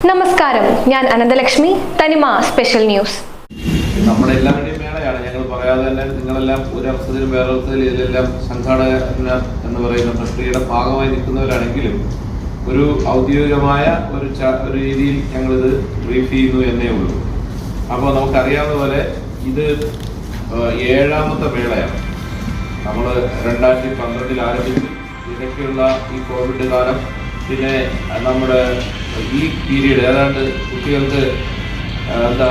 നമസ്കാരം. ഞാൻ അനന്തലക്ഷ്മി തനിമ സ്പെഷ്യൽ ന്യൂസ്. എല്ലാവരുടെയും മേളയാണ്. ഞങ്ങൾ പറയാതെ തന്നെ പറയുന്ന ഒരു ഔദ്യോഗികമായ ഒരു ഒരു രീതിയിൽ ഞങ്ങളിത് ബ്രീഫ് ചെയ്യുന്നു എന്നേ ഉള്ളൂ. അപ്പോൾ നമുക്കറിയാവുന്ന പോലെ ഇത് ഏഴാമത്തെ മേളയാണ്. നമ്മൾ രണ്ടായിരത്തി പന്ത്രണ്ടിൽ ആരംഭിച്ചു ഇടയ്ക്കുള്ള ഈ കോവിഡ് കാലം പിന്നെ നമ്മുടെ ഈ പീരീഡ് ഏതാണ്ട് കുട്ടികൾക്ക് എന്താ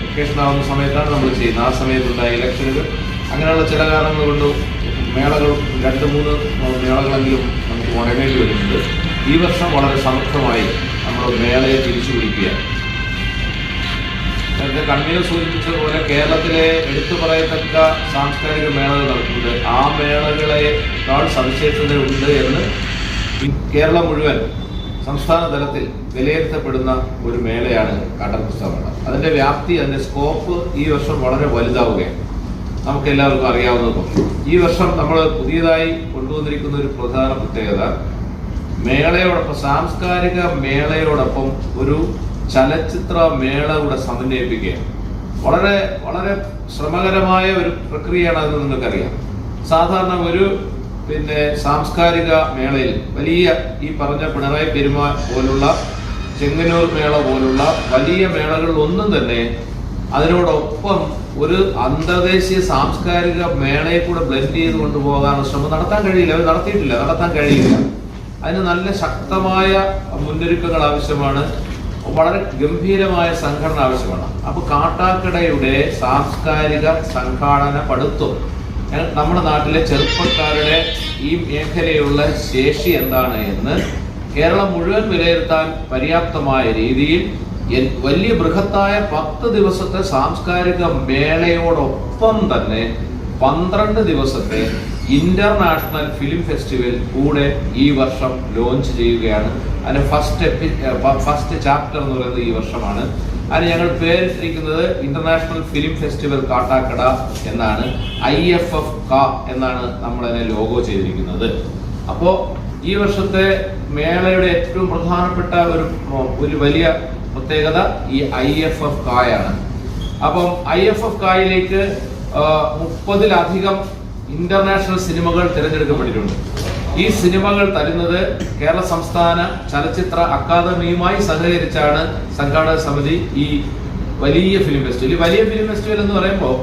വെക്കേഷൻ ആവുന്ന സമയത്താണ് നമ്മൾ ചെയ്യുന്നത്. ആ സമയത്തുണ്ടായ ഇലക്ഷനുകൾ അങ്ങനെയുള്ള ചില കാരണങ്ങൾ കൊണ്ട് മേളകൾ രണ്ട് മൂന്ന് മേളകളെങ്കിലും നമുക്ക് മുടങ്ങേണ്ടി വരുന്നുണ്ട്. ഈ വർഷം വളരെ സമർത്ഥമായി നമ്മൾ മേളയെ തിരിച്ചു പിടിക്കുകയാണ് നേരത്തെ കണ്ണീർ സൂചിപ്പിച്ചതുപോലെ കേരളത്തിലെ എടുത്തു പറയത്തക്ക സാംസ്കാരിക മേളകൾ നടത്തുന്നുണ്ട് ആ മേളകളെ സവിശേഷതയുണ്ട് എന്ന് കേരളം മുഴുവൻ സംസ്ഥാന തലത്തിൽ വിലയിരുത്തപ്പെടുന്ന ഒരു മേളയാണ് കാട്ടർ പുസ്തകമേള. അതിന്റെ വ്യാപ്തി അതിന്റെ സ്കോപ്പ് ഈ വർഷം വളരെ വലുതാവുകയാണ്. നമുക്ക് എല്ലാവർക്കും അറിയാവുന്നതും ഈ വർഷം നമ്മൾ പുതിയതായി കൊണ്ടുവന്നിരിക്കുന്ന ഒരു പ്രധാന പ്രത്യേകത മേളയോടൊപ്പം സാംസ്കാരിക മേളയോടൊപ്പം ഒരു ചലച്ചിത്ര മേള കൂടെ സമന്വയിപ്പിക്കുകയാണ്. വളരെ വളരെ ശ്രമകരമായ ഒരു പ്രക്രിയയാണ് അതെന്ന് നിങ്ങൾക്കറിയാം. സാധാരണ ഒരു പിന്നെ സാംസ്കാരിക മേളയിൽ വലിയ ഈ പറഞ്ഞ പിണറായി പെരുമാ പോലുള്ള ചെങ്ങന്നൂർ മേള പോലുള്ള വലിയ മേളകളിൽ ഒന്നും തന്നെ അതിനോടൊപ്പം ഒരു അന്തർദേശീയ സാംസ്കാരിക മേളയെ കൂടെ ബ്ലെൻഡ് ചെയ്ത് കൊണ്ടുപോകാനുള്ള ശ്രമം നടത്താൻ കഴിയില്ല. അവർ നടത്തിയിട്ടില്ല. നടത്താൻ കഴിയില്ല. അതിന് നല്ല ശക്തമായ മുന്നൊരുക്കങ്ങൾ ആവശ്യമാണ്. വളരെ ഗംഭീരമായ സംഘടന ആവശ്യമാണ്. അപ്പൊ കാട്ടാക്കടയുടെ സാംസ്കാരിക സംഘാടന പടുത്വം നമ്മുടെ നാട്ടിലെ ചെറുപ്പക്കാരുടെ ഈ മേഖലയുള്ള ശേഷി എന്താണ് എന്ന് കേരളം മുഴുവൻ വിലയിരുത്താൻ പര്യാപ്തമായ രീതിയിൽ വലിയ ബൃഹത്തായ പത്ത് ദിവസത്തെ സാംസ്കാരിക മേളയോടൊപ്പം തന്നെ പന്ത്രണ്ട് ദിവസത്തെ ഇന്റർനാഷണൽ ഫിലിം ഫെസ്റ്റിവൽ കൂടെ ഈ വർഷം ലോഞ്ച് ചെയ്യുകയാണ്. അതിന് ഫസ്റ്റ് എപ്പി ഫസ്റ്റ് ചാപ്റ്റർ എന്ന് പറയുന്നത് ഈ വർഷമാണ്. അതിന് ഞങ്ങൾ പേരിട്ടിരിക്കുന്നത് ഇന്റർനാഷണൽ ഫിലിം ഫെസ്റ്റിവൽ കാട്ടാക്കട എന്നാണ്. ഐ എഫ് എഫ് ക എന്നാണ് നമ്മളതിനെ ലോഗോ ചെയ്തിരിക്കുന്നത്. അപ്പോൾ ഈ വർഷത്തെ മേളയുടെ ഏറ്റവും പ്രധാനപ്പെട്ട ഒരു ഒരു വലിയ പ്രത്യേകത ഈ ഐ എഫ് എഫ് കായാണ് അപ്പം ഐ എഫ് എഫ് കായിലേക്ക് മുപ്പതിലധികം ഇന്റർനാഷണൽ സിനിമകൾ തിരഞ്ഞെടുക്കപ്പെട്ടിട്ടുണ്ട്. ഈ സിനിമകൾ തരുന്നത് കേരള സംസ്ഥാന ചലച്ചിത്ര അക്കാദമിയുമായി സഹകരിച്ചാണ് സംഘാടക സമിതി ഈ വലിയ ഫിലിം ഫെസ്റ്റിവൽ ഈ വലിയ ഫിലിം ഫെസ്റ്റിവൽ എന്ന് പറയുമ്പോൾ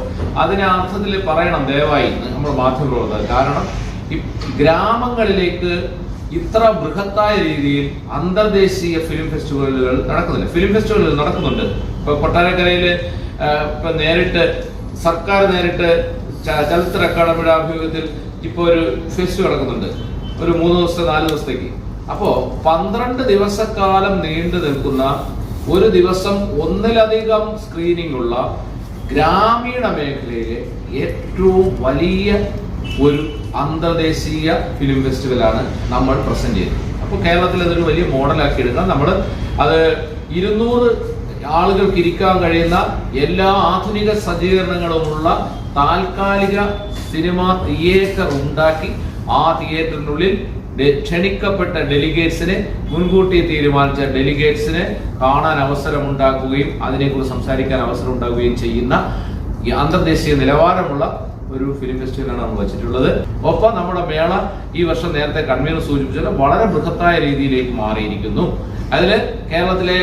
അതിനെ അർത്ഥത്തിൽ പറയണം ദയവായി നമ്മൾ മാധ്യമപ്രവർത്തകർ. കാരണം ഈ ഗ്രാമങ്ങളിലേക്ക് ഇത്ര ബൃഹത്തായ രീതിയിൽ അന്തർദേശീയ ഫിലിം ഫെസ്റ്റിവലുകൾ നടക്കുന്നില്ല ഫിലിം ഫെസ്റ്റിവലുകൾ നടക്കുന്നുണ്ട്. ഇപ്പൊ കൊട്ടാരക്കരയിൽ ആ, ഇപ്പൊ നേരിട്ട് സർക്കാർ നേരിട്ട് ചലച്ചിത്ര അക്കാദമിയുടെ ആഭിമുഖ്യത്തിൽ ഇപ്പൊ ഒരു ഫെസ്റ്റ് നടക്കുന്നുണ്ട്. ഒരു മൂന്ന് ദിവസത്തെ നാല് ദിവസത്തേക്ക്. അപ്പോ പന്ത്രണ്ട് ദിവസക്കാലം നീണ്ടു നിൽക്കുന്ന ഒരു ദിവസം ഒന്നിലധികം സ്ക്രീനിംഗ് ഉള്ള ഗ്രാമീണ മേഖലയിലെ ഏറ്റവും വലിയ ഒരു അന്തർദേശീയ ഫിലിം ഫെസ്റ്റിവലാണ് നമ്മൾ പ്രസന്റ് ചെയ്തത് അപ്പോൾ കേരളത്തിൽ അതൊരു വലിയ മോഡലാക്കി എടുക്കാം നമ്മൾ അത് ഇരുന്നൂറ് ആളുകൾക്ക് ഇരിക്കാൻ കഴിയുന്ന എല്ലാ ആധുനിക സജ്ജീകരണങ്ങളുമുള്ള താൽക്കാലിക സിനിമാ തിയേറ്റർ ഉണ്ടാക്കി ആ തിയേറ്ററിനുള്ളിൽ ക്ഷണിക്കപ്പെട്ട ഡെലിഗേറ്റ്സിനെ മുൻകൂട്ടി തീരുമാനിച്ച ഡെലിഗേറ്റ്സിനെ കാണാൻ അവസരം ഉണ്ടാക്കുകയും അതിനെക്കുറിച്ച് സംസാരിക്കാൻ അവസരം ഉണ്ടാവുകയും ചെയ്യുന്ന അന്തർദേശീയ നിലവാരമുള്ള ഒരു ഫിലിം ഫെസ്റ്റിവലാണ് നമ്മൾ വെച്ചിട്ടുള്ളത്. ഒപ്പം നമ്മുടെ മേള ഈ വർഷം നേരത്തെ കൺവീനർ സൂചിപ്പിച്ചത് വളരെ ബൃഹത്തായ രീതിയിലേക്ക് മാറിയിരിക്കുന്നു. അതിൽ കേരളത്തിലെ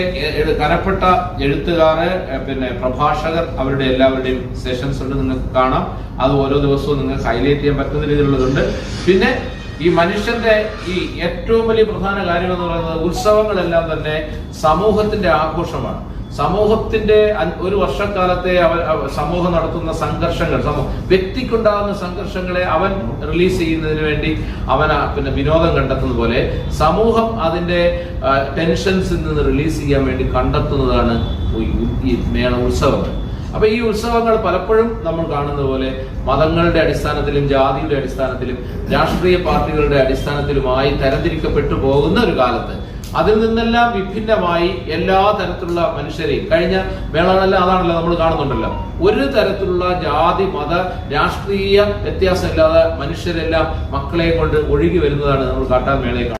കനപ്പെട്ട എഴുത്തുകാര് പിന്നെ പ്രഭാഷകർ അവരുടെ എല്ലാവരുടെയും സെഷൻസ് ഉണ്ട് നിങ്ങൾക്ക് കാണാം. അത് ഓരോ ദിവസവും നിങ്ങൾക്ക് ഹൈലൈറ്റ് ചെയ്യാൻ പറ്റുന്ന രീതിയിലുള്ളതുണ്ട്. പിന്നെ ഈ മനുഷ്യന്റെ ഈ ഏറ്റവും വലിയ പ്രധാന കാര്യം എന്ന് പറയുന്നത് ഉത്സവങ്ങളെല്ലാം തന്നെ സമൂഹത്തിന്റെ ആഘോഷമാണ്. സമൂഹത്തിന്റെ ഒരു വർഷക്കാലത്തെ അവൻ അവ- സമൂഹം നടത്തുന്ന സംഘർഷങ്ങൾ സമൂഹം വ്യക്തിക്കുണ്ടാകുന്ന സംഘർഷങ്ങളെ അവൻ റിലീസ് ചെയ്യുന്നതിന് വേണ്ടി അവൻ പിന്നെ വിനോദം കണ്ടെത്തുന്ന പോലെ സമൂഹം അതിന്റെ ടെൻഷൻസിൽ നിന്ന് റിലീസ് ചെയ്യാൻ വേണ്ടി കണ്ടെത്തുന്നതാണ് ഈ മേള ഉത്സവങ്ങൾ അപ്പൊ ഈ ഉത്സവങ്ങൾ പലപ്പോഴും നമ്മൾ കാണുന്ന പോലെ മതങ്ങളുടെ അടിസ്ഥാനത്തിലും ജാതിയുടെ അടിസ്ഥാനത്തിലും രാഷ്ട്രീയ പാർട്ടികളുടെ അടിസ്ഥാനത്തിലുമായി തരംതിരിക്കപ്പെട്ടു പോകുന്ന ഒരു കാലത്ത് അതിൽ നിന്നെല്ലാം വിഭിന്നമായി എല്ലാ തരത്തിലുള്ള മനുഷ്യരെയും കഴിഞ്ഞ മേളകളെല്ലാം അതാണല്ലോ നമ്മൾ കാണുന്നുണ്ടല്ലോ. ഒരു തരത്തിലുള്ള ജാതി മത രാഷ്ട്രീയ വ്യത്യാസമില്ലാതെ മനുഷ്യരെല്ലാം മക്കളെ കൊണ്ട് ഒഴുകി വരുന്നതാണ് നമ്മൾ കാട്ടാൻ മേളയിൽ